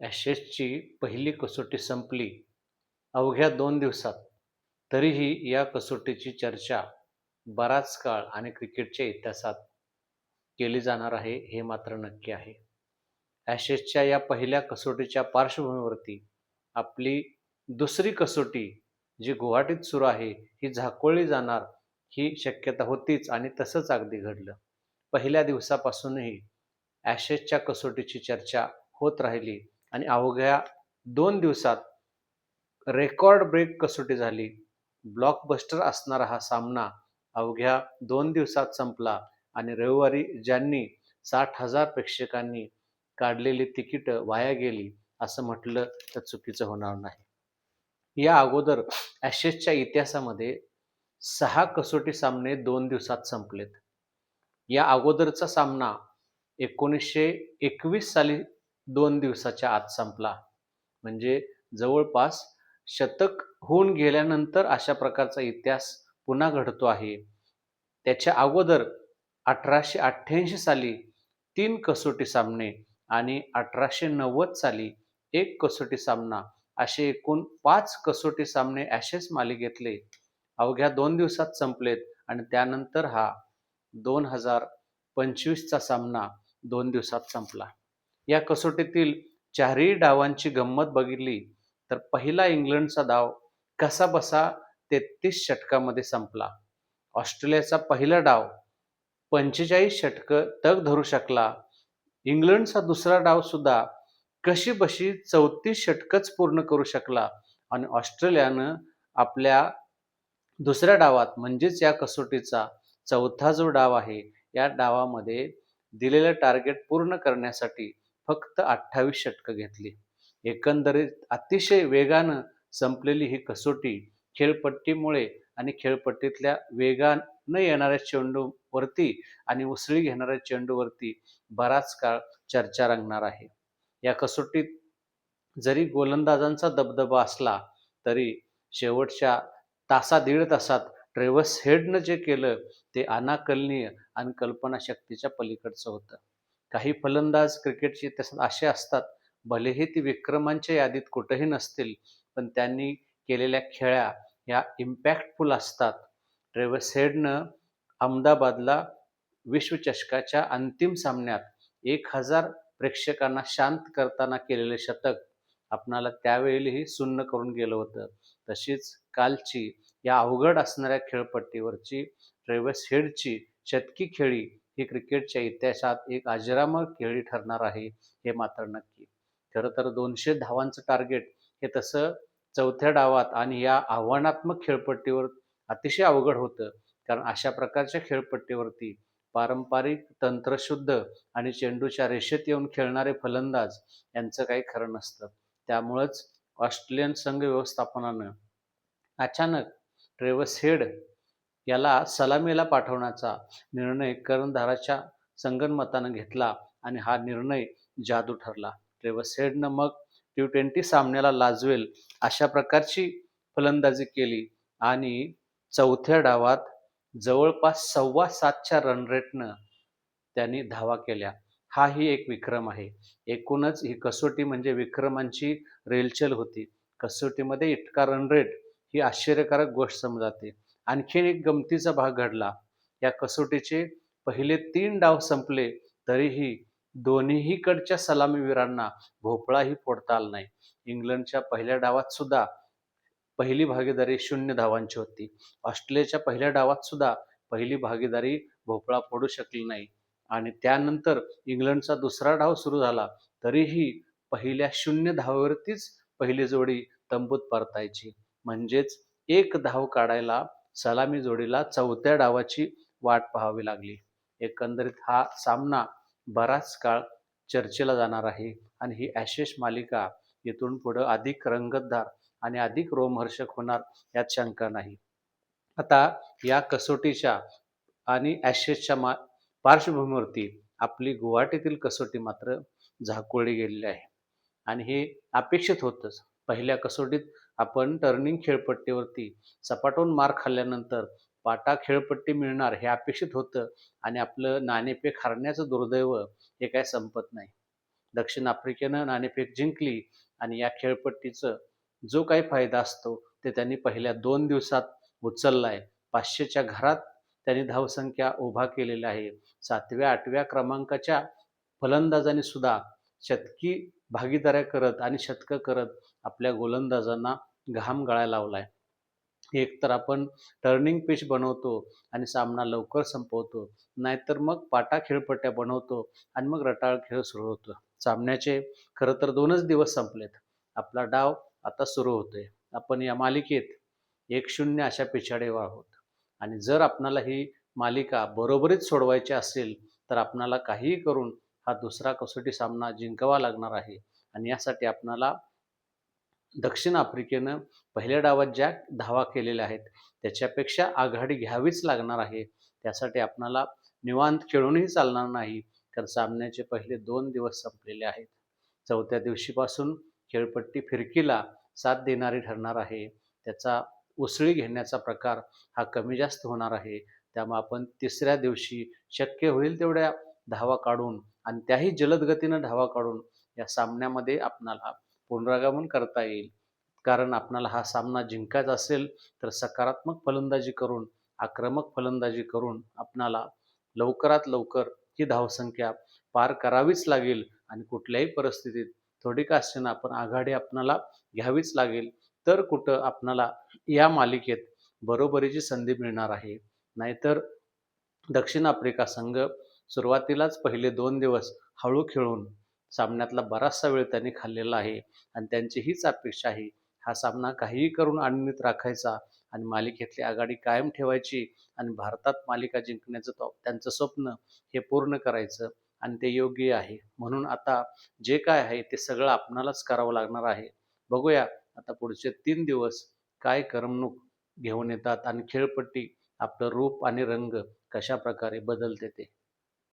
ॲशेसची पहिली कसोटी संपली अवघ्या दोन दिवसात. तरीही या कसोटीची चर्चा बराच काळ आणि क्रिकेटच्या इतिहासात केली जाणार आहे हे मात्र नक्की आहे. ॲशेसच्या या पहिल्या कसोटीच्या पार्श्वभूमीवरती आपली दुसरी कसोटी जी गुवाहाटीत सुरू आहे ही झाकोळली जाणार ही शक्यता होतीच आणि तसंच अगदी घडलं. पहिल्या दिवसापासूनही ॲशेसच्या कसोटीची चर्चा होत राहिली आणि अवघ्या दोन दिवसात रेकॉर्ड ब्रेक कसोटी झाली. ब्लॉकबस्टर असणारा हा सामना अवघ्या दोन दिवसात संपला आणि रविवारी ज्यांनी साठ हजार प्रेक्षकांनी काढलेली तिकीटं वाया गेली असं म्हटलं तर चुकीचं होणार नाही. या अगोदर ॲशेसच्या इतिहासामध्ये सहा कसोटी सामने दोन दिवसात संपलेत. या अगोदरचा सामना एकोणीसशे एकवीस साली दोन दिवसाच्या आत संपला. म्हणजे जवळपास शतक होऊन गेल्यानंतर अशा प्रकारचा इतिहास पुन्हा घडतो आहे. त्याच्या अगोदर अठराशे अठ्ठ्याऐंशी साली तीन कसोटी सामने आणि अठराशे नव्वद साली एक कसोटी सामना असे एकूण पाच कसोटी सामने ॲशेस मालिकेतले अवघ्या दोन दिवसात संपलेत आणि त्यानंतर हा दोन हजार पंचवीसचा सामना दोन दिवसात संपला. या कसोटीतील चारही डावांची गंमत बघितली तर पहिला इंग्लंडचा डाव कसा बसा तेहतीस षटकामध्ये संपला. ऑस्ट्रेलियाचा पहिला डाव पंचेचाळीस षटकं तग धरू शकला. इंग्लंडचा दुसरा डाव सुद्धा कशीबशी चौतीस षटकच पूर्ण करू शकला आणि ऑस्ट्रेलियानं आपल्या दुसऱ्या डावात म्हणजेच या कसोटीचा चौथा जो डाव आहे या डावामध्ये दिलेलं टार्गेट पूर्ण करण्यासाठी फक्त अठ्ठावीस षटकं घेतली. एकंदरीत अतिशय वेगानं संपलेली ही कसोटी खेळपट्टीमुळे आणि खेळपट्टीतल्या वेगानं येणाऱ्या चेंडूवरती आणि उसळी घेणाऱ्या चेंडूवरती बराच काळ चर्चा रंगणार आहे. या कसोटीत जरी गोलंदाजांचा दबदबा असला तरी शेवटच्या तासा दीड तासात ट्रेव्हस हेडनं जे केलं ते अनाकलनीय आणि कल्पनाशक्तीच्या पलीकडचं होतं. काही फलंदाज क्रिकेटचे इतिहासात असे असतात भलेही ती विक्रमांच्या यादीत कुठंही नसतील पण त्यांनी केलेल्या खेळ्या ह्या इम्पॅक्टफुल असतात. ट्रेव्हस हेडनं अहमदाबादला विश्वचषकाच्या अंतिम सामन्यात एक हजार प्रेक्षकांना शांत करताना केलेले शतक आपणाला त्यावेळीही सुन्न करून गेलं होतं. तशीच कालची या अवघड असणाऱ्या खेळपट्टीवरची ट्रेव्हस हेडची शतकी खेळी ही क्रिकेटच्या इतिहासात एक अजरामर खेळी ठरणार आहे हे मात्र नक्की. खरं तर दोनशे धावांचं टार्गेट हे तसं चौथ्या डावात आणि या आव्हानात्मक खेळपट्टीवर अतिशय अवघड होतं. कारण अशा प्रकारच्या खेळपट्टीवरती पारंपरिक तंत्रशुद्ध आणि चेंडूच्या रेषेत येऊन खेळणारे फलंदाज यांचं काही खरं नसतं. त्यामुळंच ऑस्ट्रेलियन संघ व्यवस्थापनानं अचानक ट्रेवस हेड याला सलामीला पाठवण्याचा निर्णय कर्णधाराच्या संगणमतानं घेतला आणि हा निर्णय जादू ठरला. ट्रेवसेडनं मग टी ट्वेंटी सामन्याला लाजवेल अशा प्रकारची फलंदाजी केली आणि चौथ्या डावात जवळपास सव्वा सातच्या रनरेटनं त्यांनी धावा केल्या. हाही एक विक्रम आहे. एकूणच ही कसोटी म्हणजे विक्रमांची रेलचेल होती. कसोटीमध्ये इतका रनरेट ही आश्चर्यकारक गोष्ट समजाते. आणखीन एक गमतीचा भाग घडला. या कसोटीचे पहिले तीन डाव संपले तरीही दोन्हीकडच्या सलामीवीरांना भोपळाही फोडता आला नाही. इंग्लंडच्या पहिल्या डावात सुद्धा पहिली भागीदारी शून्य धावांची होती. ऑस्ट्रेलियाच्या पहिल्या डावात सुद्धा पहिली भागीदारी भोपळा फोडू शकली नाही आणि त्यानंतर इंग्लंडचा दुसरा डाव सुरू झाला तरीही पहिल्या शून्य धावेवरतीच पहिली जोडी तंबूत परतायची. म्हणजेच एक धाव काढायला सलामी जोडीला चौथ्या डावाची वाट पाहावी लागली. एकंदरीत हा सामना बराच काळ चर्चेला जाणार आहे आणि ही ॲशेष मालिका येथून पुढं अधिक रंगतदार आणि अधिक रोमहर्षक होणार यात शंका नाही. आता या कसोटीच्या आणि ॲशेसच्या मा पार्श्वभूमीवरती आपली गुवाहाटीतील कसोटी मात्र झाकोळली गेलेली आहे आणि हे अपेक्षित होतंच. पहिल्या कसोटीत आपण टर्निंग खेळपट्टीवरती सपाटून मार खाल्ल्यानंतर पाटा खेळपट्टी मिळणार हे अपेक्षित होतं आणि आपलं नाणेफेक हरण्याचं दुर्दैव हे काय संपत नाही. दक्षिण आफ्रिकेनं नाणेफेक जिंकली आणि या खेळपट्टीचं जो काही फायदा असतो ते त्यांनी पहिल्या दोन दिवसात उचलला आहे पाचशेच्या घरात त्यांनी धावसंख्या उभा केलेल्या आहे सातव्या आठव्या क्रमांकाच्या फलंदाजांनी सुद्धा शतकी भागीदाऱ्या करत आणि शतकं करत आपल्या गोलंदाजांना घाम गळायला लावलाय. एक तर आपण टर्निंग पिच बनवतो आणि सामना लवकर संपवतो. नाहीतर मग पाटा खेळपट्ट्या बनवतो आणि मग रटाळ खेळ सुरू होतो. सामन्याचे खरं तर दोनच दिवस संपलेत. आपला डाव आता सुरू होतोय. आपण या मालिकेत एक शून्य अशा पिछाडीवर आहोत. आणि जर आपणाला ही मालिका बरोबरीत सोडवायची असेल तर आपणाला काहीही करून हा दुसरा कसोटी सामना जिंकावा लागणार आहे. आणि यासाठी आपणाला दक्षिण आफ्रिकेनं पहिल्या डावात ज्या धावा केलेल्या आहेत त्याच्यापेक्षा आघाडी घ्यावीच लागणार आहे. त्यासाठी आपणाला निवांत खेळूनही चालणार नाही कारण सामन्याचे पहिले दोन दिवस संपलेले आहेत. चौथ्या दिवशीपासून खेळपट्टी फिरकीला साथ देणारी ठरणार आहे. त्याचा उसळी घेण्याचा प्रकार हा कमी जास्त होणार आहे. त्यामुळे आपण तिसऱ्या दिवशी शक्य होईल तेवढ्या धावा काढून आणि त्याही जलद गतीनं धावा काढून या सामन्यामध्ये आपणाला पुनरागमन करता येईल. कारण आपणाला हा सामना जिंकायचा असेल तर सकारात्मक फलंदाजी करून आक्रमक फलंदाजी करून आपणाला लवकरात लवकर ही धावसंख्या पार करावीच लागेल आणि कुठल्याही परिस्थितीत थोडी का असेना आपण आघाडी आपणाला घ्यावीच लागेल. तर कुठं आपणाला या मालिकेत बरोबरीची संधी मिळणार आहे. नाहीतर दक्षिण आफ्रिका संघ सुरुवातीलाच पहिले दोन दिवस हळू खेळून सामन्यातला बराचसा वेळ त्यांनी खाल्लेला आहे आणि त्यांची हीच अपेक्षा आहे. हा सामना काहीही करून आणीत राखायचा आणि मालिकेतली आघाडी कायम ठेवायची आणि भारतात मालिका जिंकण्याचं तो त्यांचं स्वप्न हे पूर्ण करायचं आणि ते योग्य आहे. म्हणून आता जे काय आहे ते सगळं आपणालाच करावं लागणार आहे. बघूया आता पुढचे तीन दिवस काय करमणूक घेऊन येतात आणि खेळपट्टी आपलं रूप आणि रंग कशा प्रकारे बदलते ते.